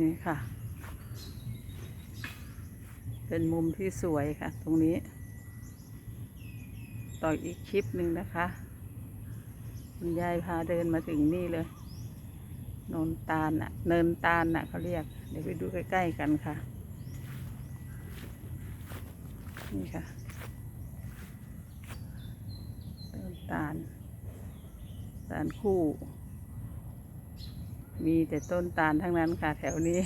นี่ค่ะ เป็นมุมที่สวยค่ะ ตรงนี้ ต่ออีกคลิปหนึ่งนะคะ คุณยายพาเดินมาถึงนี่เลย นนตาลน่ะ เนินตาลน่ะเขาเรียก เดี๋ยวไปดูใกล้ๆกันค่ะ นี่ค่ะ เนินตาลตาลคู่ มีแต่ต้นตาลทั้งนั้นค่ะ แถวนี้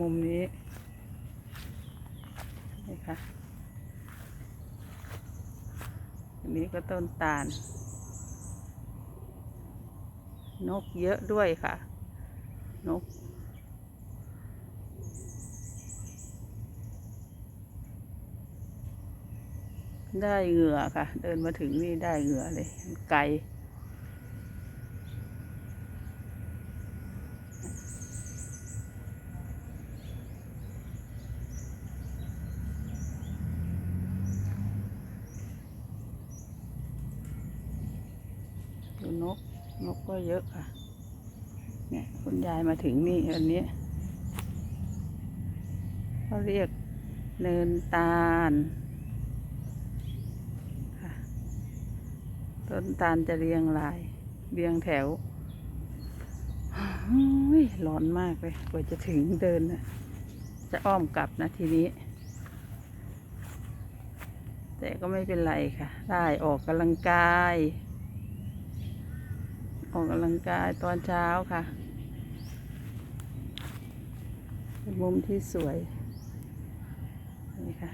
มุมนี้ นี่ค่ะอันนี้ก็ต้นตาล นกเยอะด้วยค่ะ นกได้เหงื่อค่ะ เดินมาถึงนี่ได้เหงื่อเลยไกล ดู นก นกก็เยอะค่ะ เนี่ยคุณยายมาถึงนี่อันนี้เขาเรียกเนินตาลต้นตาลจะเรียงราย เรียงแถวโอ้ยร้อนมากเลยกว่าจะถึงเดินนะจะอ้อมกลับนะทีนี้ แต่ก็ไม่เป็นไรค่ะ ได้ออกกำลังกาย ออกกำลังกายตอนเช้าค่ะเป็นมุมที่สวย นี่ค่ะ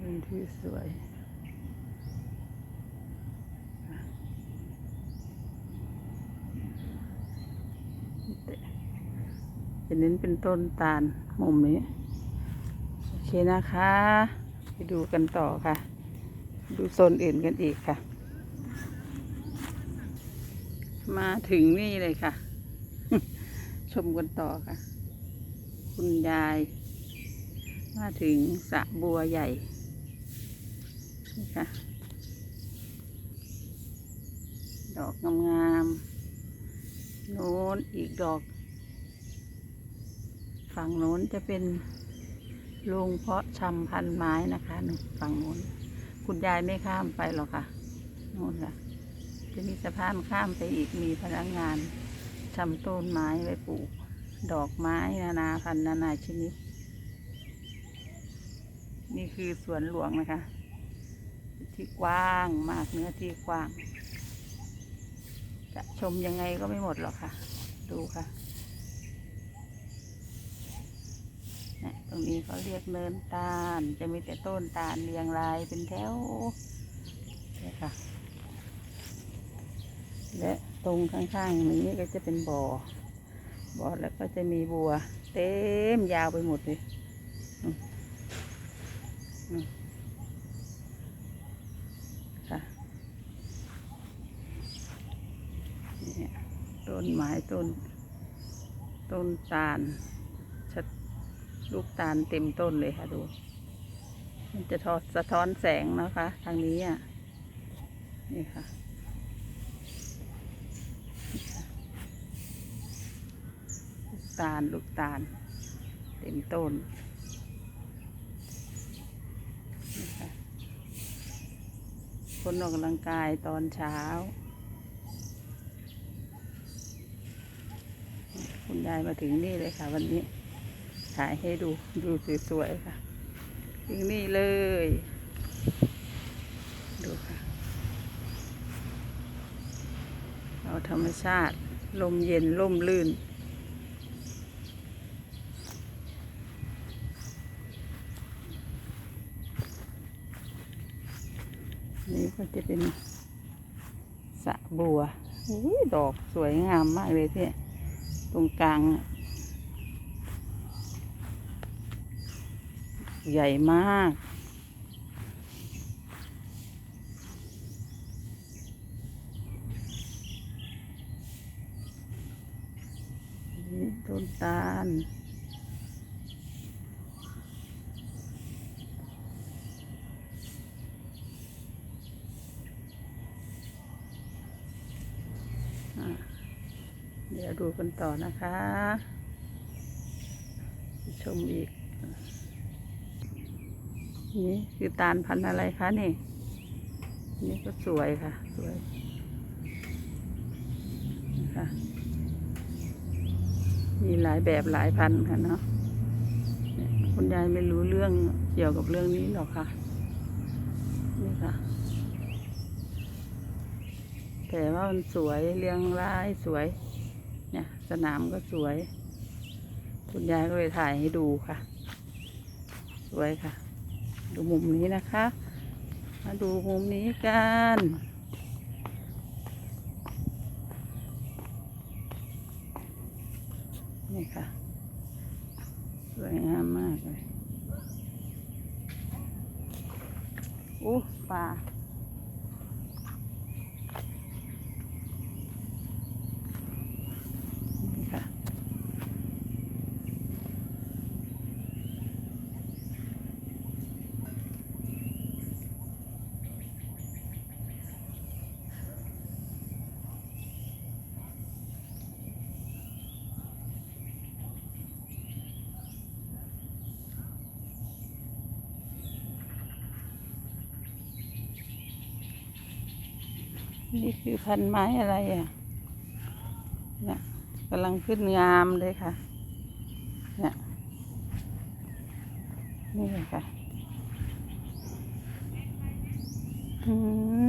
มุมที่สวยจะเน้นเป็นต้นตาลมุมนี้ โอเคนะคะ ไปดูกันต่อค่ะ ดูโซนอื่นกันอีกค่ะ มาถึงนี่เลยค่ะ ชมกันต่อค่ะ คุณยาย มาถึงสระบัวใหญ่นี่ค่ะ ดอกงามๆโน้นอีกดอก ฝั่งโน้นจะเป็นโรงเพาะชำพันไม้นะคะหนึ่งฝั่งโน้น คุณยายไม่ข้ามไปหรอกค่ะโน้นค่ะ จะมีสะพานข้ามไปอีกมีพนักงานชำต้นไม้ไว้ปลูก ดอกไม้นานาพันธุ์นานาชนิด นี่คือสวนหลวงนะคะ ที่กว้างมากเนื้อที่กว้าง จะชมยังไงก็ไม่หมดหรอกค่ะ ดูค่ะเนี่ยตรงนี้เขาเรียกเนินตาล จะมีแต่ต้นตาลเรียงรายเป็นแถวเนี่ยค่ะ และตรงข้างๆนี้ก็จะเป็นบ่อ บ่อแล้วก็จะมีบัว เต็มยาวไปหมดเลยค่ะนี่ต้นไม้ต้น ต้นตาลชัดลูกตาลเต็มต้นเลยค่ะดู มันจะทอสะท้อนแสงนะคะ ทางนี้อะ นี่ค่ะ ลูก ตาล ลูกตาล เต็มต้นนี่ค่ะคนออกกำลังกายตอนเช้า คุณยายมาถึงนี่เลยค่ะ วันนี้ถ่ายให้ดูดูสวยๆค่ะ ถึงนี่เลย ดูค่ะ เราธรรมชาติ ลมเย็นลมลื่น นี่ก็จะเป็นสะบัวอุ้ยดอกสวยงามมากเลยที่ตรงกลาง ใหญ่มากนี่ต้นตาล อะเดี๋ยว เดี๋ยวดู กันต่อนะคะ ชมอีก นี่คือตาลพันธุ์อะไรคะนี่ นี่ก็สวยค่ะ สวยนะคะมีหลายแบบหลายพันธุ์ค่ะเนาะเนี่ยคุณยายไม่รู้เรื่องเกี่ยวกับเรื่องนี้หรอกค่ะ นี่ค่ะ แต่ว่ามันสวยเรียงรายสวย สนามก็สวย คุณยายก็เลยถ่ายให้ดูค่ะ สวยค่ะ ดูมุมนี้นะคะ มาดูมุมนี้กันนี่ค่ะ สวยงามมากเลยโอ้ปลา นี่ค่ะ นี่คือพันไม้อะไรอะเนี่ยกำลังขึ้นงามเลยค่ะเนี่ยนี่เลยค่ะอื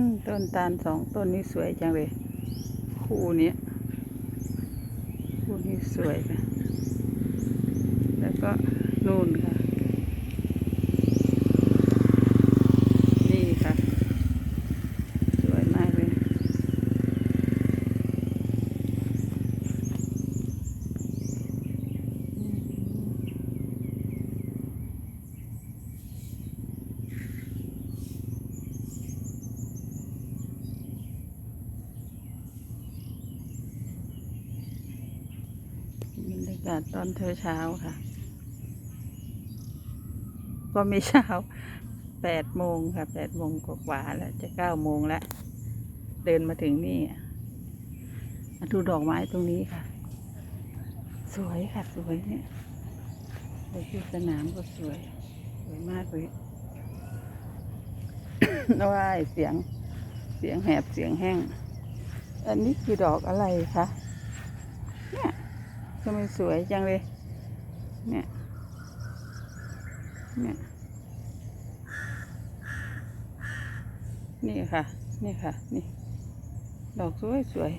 มต้นตาลสองต้นนี้สวยจังเลย คู่นี้คู่นี้สวยค่ะแล้วก็นู่นค่ะ นี่ค่ะ สวยมากเลย บรรยา กาศตอนเช้าเช้าค่ะ ก็ไม่เช้าแปดโมงค่ะแปดโมงกว่าๆแล้วจะเก้าโมงแล้วเดินมาถึงนี่อะมาดูดอกไม้ตรงนี้ค่ะ สวยค่ะสวยเนี่ยในที่สนามก็สวย สวยมากเลยว้ายเสียงเสียงแหบเสียงแห้ง อันนี้คือดอกอะไรคะ ทำไมสวยจังเลย เนี่ย เนี่ย นี่ค่ะ นี่ค่ะ นี่ ดอกสวยสวย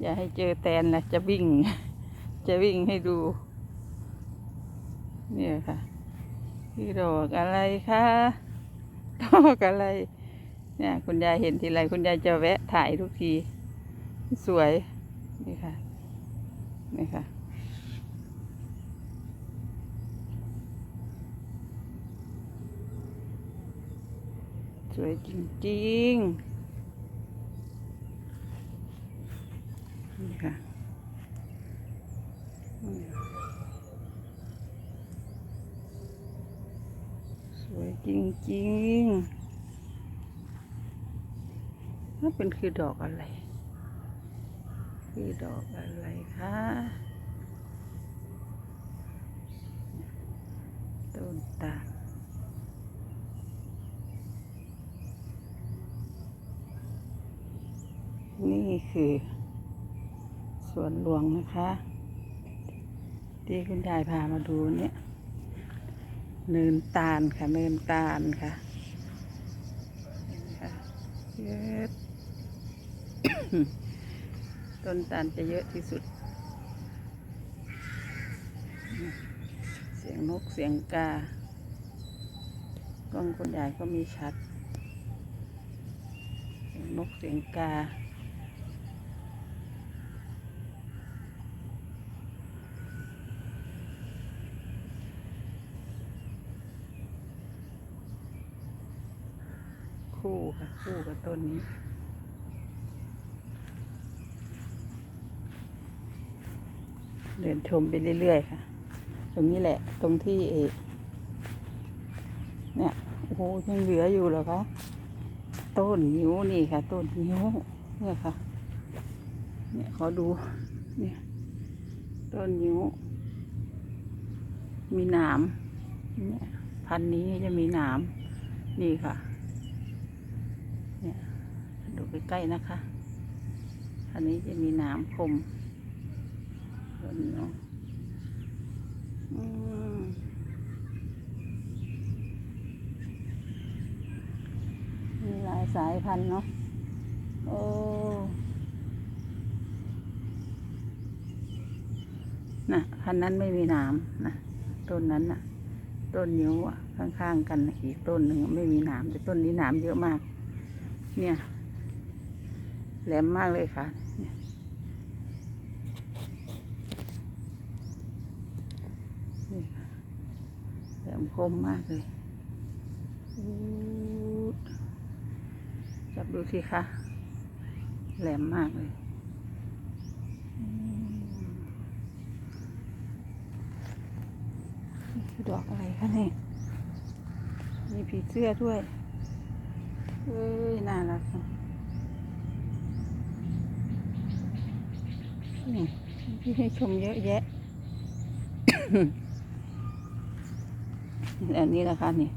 อย่าให้เจอแตนนะจะวิ่ง จะวิ่งให้ดู เนี่ยค่ะคือดอกอะไรคะดอกอะไร เนี่ย คุณยายเห็นทีไรคุณยายจะแวะถ่ายทุกที สวย นี่ค่ะ นี่ค่ะ สวยจริง ๆ นี่ค่ะสวยจริงๆนั่นเป็นคือดอกอะไร คือดอกอะไรคะต้นตาลนี่คือ สวนหลวงนะคะ ที่คุณยายพามาดูเนี่ย เนินตาลค่ะ เนินตาลค่ะเห็นไหมคะเยอะ ต้นตาลจะเยอะที่สุด เสียงนกเสียงกา กล้องคุณยายก็มีชัด เสียงนกเสียงกาคู่ค่ะคู่กับต้นนี้ ดินชมไปเรื่อยๆค่ะ ตรงนี้แหละ ตรงที่เอเนี่ย โอ้โหยังเหลืออยู่เหรอคะ ต้นนิ้วนี่ค่ะ ต้นนิ้วเนี่ยค่ะ เนี่ยขอดู เนี่ย ต้นยิ้ว มีหนามเนี่ยพันธุ์นี้จะมีหนาม นี่ค่ะ เนี่ย ดูใกล้ๆนะคะ อันนี้จะมีหนามคม ต้นยิ้วอืมมีหลายสายพันธุ์เนาะโอ้น่ะพันธุ์นั้นไม่มีหนามนะต้นนั้นน่ะ ต้นนิ้วอะข้างๆกันอีกต้นหนึ่งไม่มีหนามแต่ต้นนี้หนามเยอะมาก เนี่ยแหลมมากเลยค่ะเนี่ยนี่ค่ะแหลม คมมากเลยจับดูสิคะ แหลมมากเลยนี่คือดอกอะไรคะเนี่ยมีผีเสื้อด้วย เอ้ย น่ารักนี่ที่ให้ชมเยอะแยะ อันนี้นะคะนี่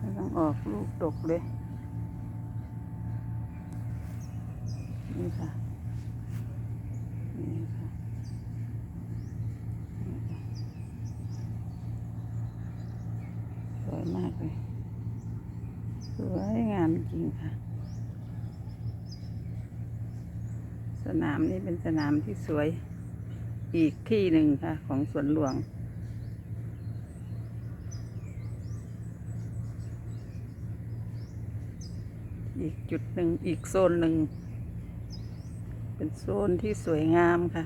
กำลังออกลูกดกเลยนี่ค่ะนี่ค่ะ นี่ค่ะ สวยมากเลย สวยงามจริงค่ะ สนามนี้เป็นสนามที่สวยอีกที่หนึ่งค่ะ ของสวนหลวง อีกจุดหนึ่งอีกโซนหนึ่ง เป็นโซนที่สวยงามค่ะ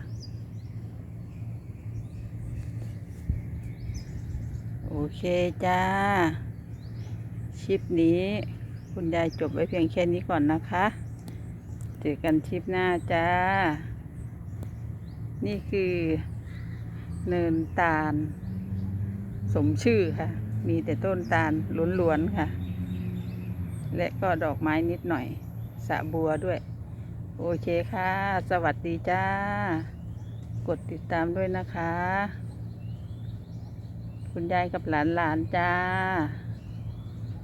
โอเคจ้าชิปนี้ คุณยายจบไว้เพียงแค่นี้ก่อนนะคะ เจอกันชิปหน้าจ้า นี่คือเนินตาล สมชื่อค่ะ มีแต่ต้นตาลล้วนๆค่ะ และก็ดอกไม้นิดหน่อยสะบัวด้วย โอเคค่ะ สวัสดีจ้า กดติดตามด้วยนะคะ คุณยายกับหลานๆจ้า